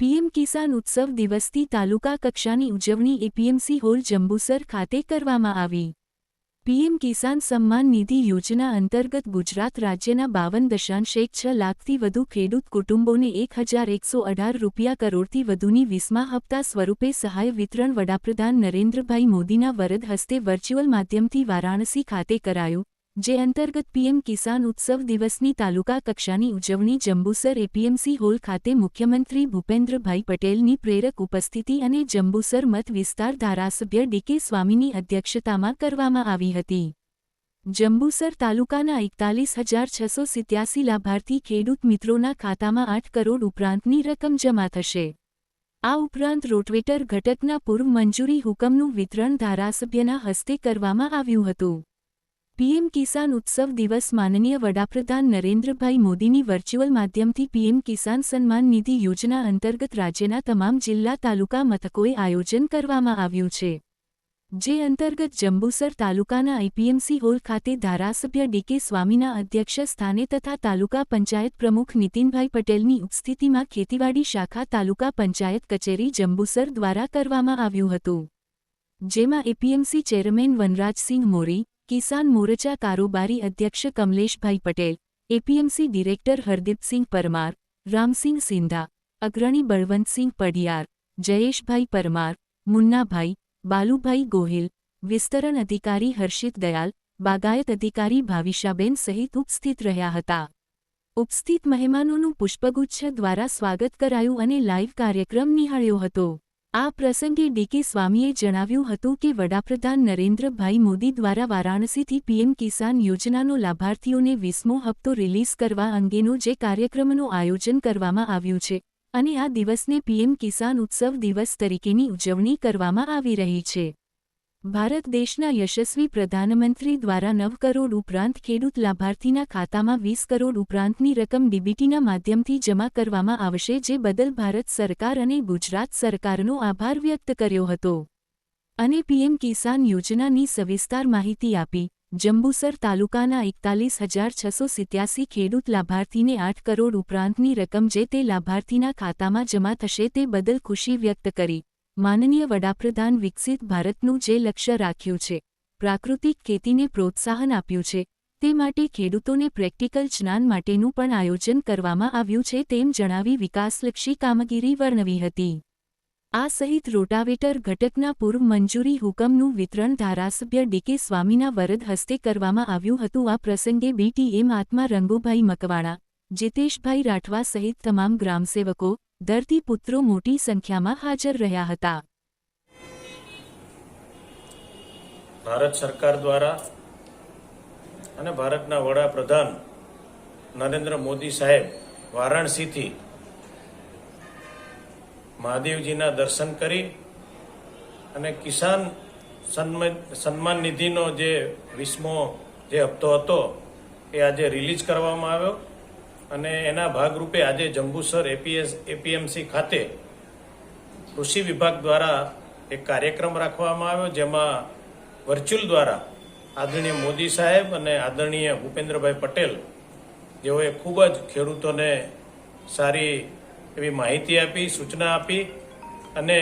PM કિસાન ઉત્સવ દિવસથી તાલુકા કક્ષાની ઉજવણી એપીએમસી હોલ જંબુસર ખાતે કરવામાં આવી. પીએમ કિસાન સન્માન નિધિ યોજના અંતર્ગત ગુજરાત રાજ્યના બાવન દશાંશ એક છ લાખથી વધુ ખેડૂત કુટુંબોને એક હજાર એકસો અઢાર રૂપિયા કરોડથી વધુની વીસમા હપ્તા સ્વરૂપે સહાય વિતરણ વડાપ્રધાન નરેન્દ્રભાઈ મોદીના વરદ હસ્તે વર્ચ્યુઅલ માધ્યમથી વારાણસી ખાતે કરાયું. જે અંતર્ગત પીએમ કિસાન ઉત્સવ દિવસની તાલુકા કક્ષાની ઉજવણી જંબુસર એપીએમસી હોલ ખાતે મુખ્યમંત્રી ભૂપેન્દ્રભાઈ પટેલની પ્રેરક ઉપસ્થિતિ અને જંબુસર મત વિસ્તાર ધારાસભ્ય ડીકે સ્વામીની અધ્યક્ષતામાં કરવામાં આવી હતી. જંબુસર તાલુકાના એકતાલીસ હજાર છસો સિત્યાસી લાભાર્થી ખેડૂત મિત્રોના ખાતામાં આઠ કરોડ ઉપરાંતની રકમ જમા થશે. આ ઉપરાંત રોટવેટર ઘટકના પૂર્વ મંજૂરી હુકમનું વિતરણ ધારાસભ્યના હસ્તે કરવામાં આવ્યું હતું. પીએમ કિસાન ઉત્સવ દિવસ માનનીય વડાપ્રધાન નરેન્દ્રભાઈ મોદીની વર્ચ્યુઅલ માધ્યમથી પીએમ કિસાન સન્માન નિધિ યોજના અંતર્ગત રાજ્યના તમામ જિલ્લા તાલુકા મથકોએ આયોજન કરવામાં આવ્યું છે. જે અંતર્ગત જંબુસર તાલુકાના આઈપીએમસી હોલ ખાતે ધારાસભ્ય ડીકે સ્વામીના અધ્યક્ષ સ્થાને તથા તાલુકા પંચાયત પ્રમુખ નીતિનભાઈ પટેલની ઉપસ્થિતિમાં ખેતીવાડી શાખા તાલુકા પંચાયત કચેરી જંબુસર દ્વારા કરવામાં આવ્યું હતું. જેમાં એપીએમસી ચેરમેન વનરાજસિંહ મોરી કિસાન મોરચા કારોબારી અધ્યક્ષ કમલેશભાઈ પટેલ, એપીએમસી ડિરેક્ટર હરદીપસિંહ પરમાર, રામસિંહ સિંધા, અગ્રણી બળવંતસિંહ પડિયાર જયેશભાઈ પરમાર, મુન્નાભાઈ, બાલુભાઈ ગોહિલ, વિસ્તરણ અધિકારી હર્ષિત દયાલ, બાગાયત અધિકારી ભાવિશાબેન સહિત ઉપસ્થિત રહ્યા હતા. ઉપસ્થિત મહેમાનોનું પુષ્પગુચ્છ દ્વારા સ્વાગત કરાયું અને લાઇવ કાર્યક્રમ નિહાળ્યો હતો. આ પ્રસંગે ડીકે સ્વામીએ જણાવ્યું હતું કે વડાપ્રધાન નરેન્દ્રભાઈ મોદી દ્વારા વારાણસીથી પીએમ કિસાન યોજનાનો લાભાર્થીઓને વીસમો હપ્તો રિલીઝ કરવા અંગેનો જે કાર્યક્રમનું આયોજન કરવામાં આવ્યું છે અને આ દિવસને પીએમ કિસાન ઉત્સવ દિવસ તરીકેની ઉજવણી કરવામાં આવી રહી છે. ભારત દેશના યશસ્વી પ્રધાનમંત્રી દ્વારા નવ કરોડ ઉપરાંત ખેડૂત લાભાર્થીના ખાતામાં વીસ કરોડ ઉપરાંતની રકમ ડીબીટીના માધ્યમથી જમા કરવામાં આવશે, જે બદલ ભારત સરકાર અને ગુજરાત સરકારનો આભાર વ્યક્ત કર્યો હતો. અને પીએમ કિસાન યોજનાની સવિસ્તાર માહિતી આપી, જંબુસર તાલુકાના એકતાલીસ હજાર છસો સિત્યાસી ખેડૂત લાભાર્થીને આઠ કરોડ ઉપરાંતની રકમ જે તે લાભાર્થીના ખાતામાં જમા થશે તે બદલ ખુશી વ્યક્ત કરી. માનનીય વડાપ્રધાન વિકસિત ભારતનું જે લક્ષ્ય રાખ્યું છે, પ્રાકૃતિક ખેતીને પ્રોત્સાહન આપ્યું છે, તે માટે ખેડૂતોને પ્રેક્ટિકલ જ્ઞાન માટેનું પણ આયોજન કરવામાં આવ્યું છે તેમ જણાવી વિકાસલક્ષી કામગીરી વર્ણવી હતી. આ સહિત રોટાવેટર ઘટકના પૂર્વ મંજૂરી હુકમનું વિતરણ ધારાસભ્ય ડીકે સ્વામીના વરદ હસ્તે કરવામાં આવ્યું હતું. આ પ્રસંગે બીટીએમ આત્મા રંગુભાઈ મકવાણા જીતેશભાઈ રાઠવા સહિત તમામ ગ્રામસેવકો પુત્રો મોટી સંખ્યામાં હાજર રહ્યા હતા. ભારત સરકાર દ્વારા અને ભારતના વડાપ્રધાન નરેન્દ્ર મોદી સાહેબ વારાણસીથી મહાદેવજીના દર્શન કરી અને કિસાન સન્માન નિધિનો જે વીસમો જે હપ્તો હતો, એ આજે રિલીઝ કરવામાં આવ્યો. અને એના ભાગરૂપે આજે જંબુસર એપીએસ એપીએમસી ખાતે કૃષિ વિભાગ દ્વારા એક કાર્યક્રમ રાખવામાં આવ્યો, જેમાં વર્ચ્યુઅલ દ્વારા આદરણીય મોદી સાહેબ અને આદરણીય ભૂપેન્દ્રભાઈ પટેલ જેઓએ ખૂબ જ ખેડૂતોને સારી એવી માહિતી આપી, સૂચના આપી અને